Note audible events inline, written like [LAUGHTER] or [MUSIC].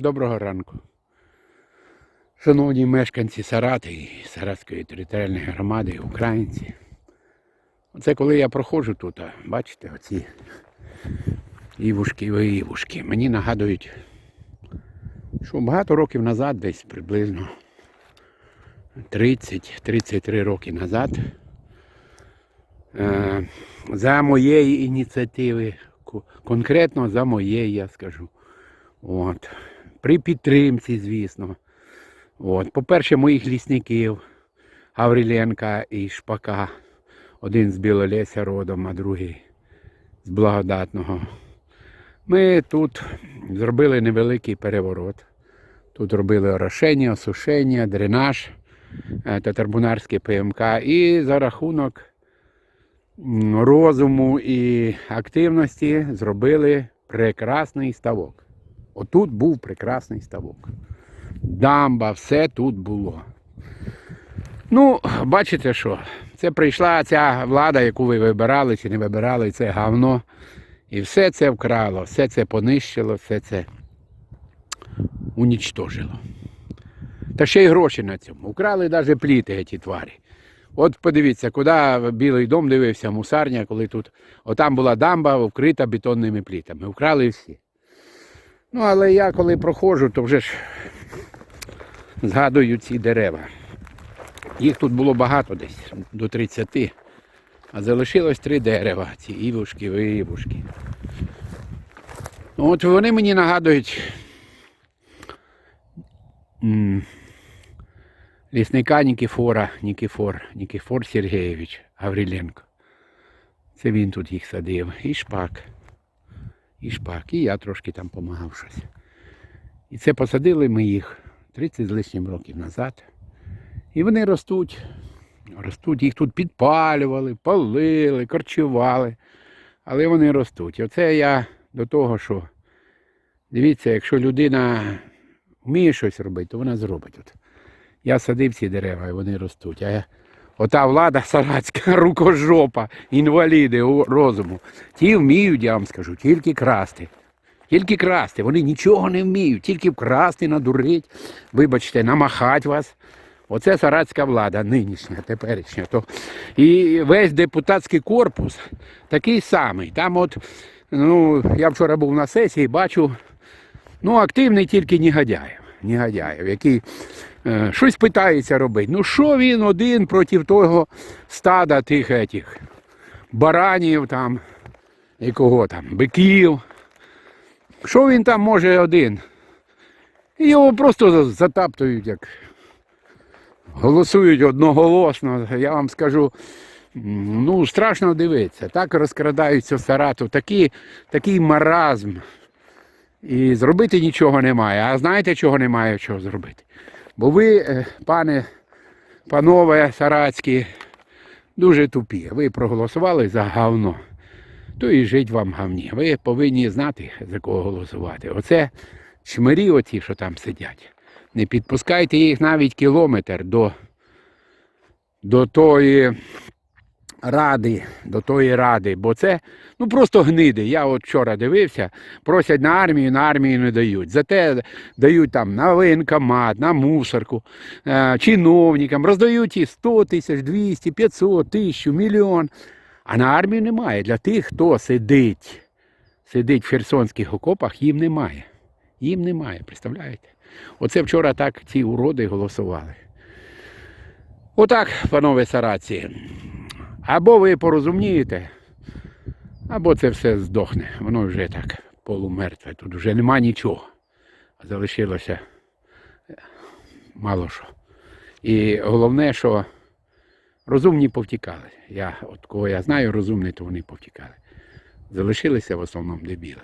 Доброго ранку. Шановні мешканці Сарати і Саратської територіальної громади, українці. Оце коли я проходжу тут, бачите, оці івушки івушки. Мені нагадують, що багато років назад, десь приблизно 30-33 роки назад, е, за моєї ініціативи, конкретно за моєї, я скажу. От. При підтримці, звісно. От. По-перше, моїх лісників Гавриленка і Шпака. Один з Білолеся родом, а другий з Благодатного. Ми тут зробили невеликий переворот. Тут робили орошення, осушення, дренаж, е, татарбунарське ПМК. І за рахунок розуму і активності зробили прекрасний ставок. Отут був прекрасний ставок. Дамба, все тут було. Ну, бачите що? Це прийшла ця влада, яку ви вибирали чи не вибирали, це говно. І все це вкрало, все це понищило, все це унічтожило. Та ще й гроші на цьому. Украли навіть пліти ці тварі. От подивіться, куди Білий дом дивився, мусарня, коли тут. Отам була дамба вкрита бетонними плітами. Вкрали всі. Ну, але я коли проходжу, то вже ж згадую ці дерева. Їх тут було багато десь, до 30. А залишилось три дерева, ці івушки, вивушки. Ну, От вони мені нагадують лісника Нікіфора, Нікіфор, Нікіфор Сергійович Гавриленко. Це він тут їх садив. І шпак. І шпак. І я трошки там допомагав щось. І це посадили ми їх 30 з лишнім років назад. І вони ростуть. Ростуть, їх тут підпалювали, палили, корчували. Але вони ростуть. Оце я до того, що дивіться, якщо людина вміє щось робити, то вона зробить. От. Я садив ці дерева і вони ростуть. А я, ота влада саратська, [LAUGHS] рукожопа, інваліди розуму. Ті вміють, я вам скажу, тільки красти. Тільки красти. Вони нічого не вміють, тільки вкрасти, надурить, вибачте, намахать вас. Оце саратська влада, нинішня, теперішня. То, і весь депутатський корпус такий самий. Там от, ну, я вчора був на сесії, бачу, ну, активний тільки Негодяєв, Негодяєв, який е, щось питається робити. Ну, що він один проти того стада тих етіх баранів там, і кого там, биків. Що він там може один? І його просто затаптують як голосують одноголосно. Я вам скажу, ну страшно дивитися. Так розкрадаються Саратов, такий, такий маразм. І зробити нічого немає. А знаєте, чого немає чого зробити? Бо ви, е, пане, панове Саратські, дуже тупі. Ви проголосували за говно. То і жить вам гавні. Ви повинні знати, за кого голосувати. Оце чмирі оті, що там сидять. Не підпускайте їх навіть кілометр до, до тої ради, до тої ради, бо це ну просто гниди. Я от вчора дивився, просять на армію, на армію не дають. Зате дають там на воєнкомат, на мусорку, е, чиновникам, роздають і 100 тисяч, 200, 500, тисячу, мільйон. А на армію немає. Для тих, хто сидить, сидить в херсонських окопах, їм немає. Їм немає, представляєте? Оце вчора так ці уроди голосували. Отак, панове сараці. Або ви порозумієте, або це все здохне. Воно вже так полумертве. Тут вже нема нічого. Залишилося е, мало що. І головне, що розумні повтікали. Я, от кого я знаю, розумні, то вони повтікали. Залишилися в основному дебіли.